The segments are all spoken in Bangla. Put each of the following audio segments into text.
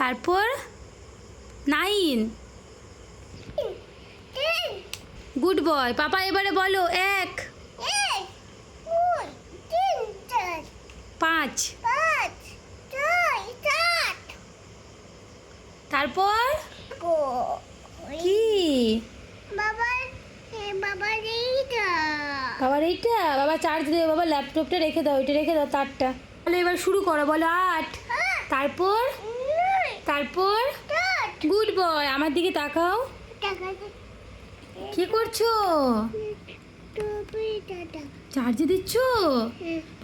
তারপর নাইন। গুড বয়, পাপা এবারে বলো, এক, পাঁচ। তারপর কি? বাবার এইটা, বাবা চার্জ দেবে, বাবা ল্যাপটপটা রেখে দাও, এটা রেখে দাও, তারটা। তাহলে এবার শুরু করো, বলো আট। তারপর তারপর? গুড বয় আমার দিকে তাকাও। কি করছ? চার্জে দিচ্ছ?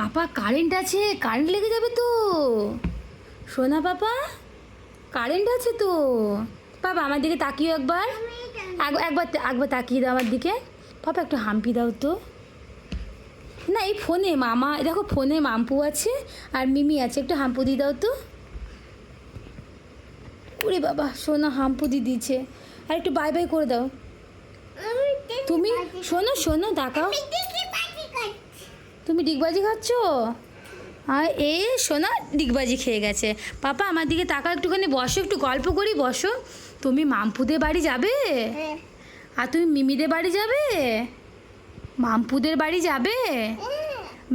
পাপা কারেন্ট আছে কারেন্ট লেগে যাবে তো। সোনা পাপা কারেন্ট আছে তো। পাপা আমার দিকে তাকিও একবার। একবার একবার তাকিয়ে দাও আমার দিকে। পাপা একটু হাম্পি দাও তো। না এই ফোনে মামা দেখো ফোনে মাম্পু আছে আর মিমি আছে একটু হাম্পু দিয়ে দাও তো। ওরে বাবা সোনা হাম্পু দিয়ে দিচ্ছে আর একটু বাই বাই করে দাও। তুমি শোনো শোনো তাকাও দেখি পাখি খাচ্ছি তুমি ডিগবাজি খাচ্ছ? আর এ সোনা ডিগবাজি খেয়ে গেছে। পাপা আমার দিকে তাকা একটুখানি বসো একটু গল্প করি বসো। তুমি মামপুদের বাড়ি যাবে? হ্যাঁ। আর তুমি মিমিদের বাড়ি যাবে? মামপুদের বাড়ি যাবে?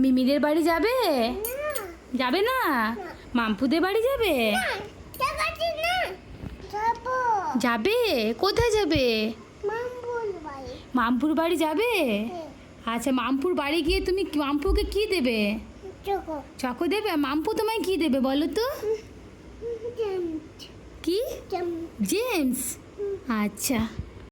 মিমিদের বাড়ি যাবে? যাবে না? মামপুদের বাড়ি যাবে? যাব কোথায় যাবে মামপুর বাড়ি যাবে আচ্ছা মামপুর বাড়ি গিয়ে তুমি মামপুকে কি দেবে চকো দেবে মামপু তোমায় কি দেবে বলো তো কি জেমস আচ্ছা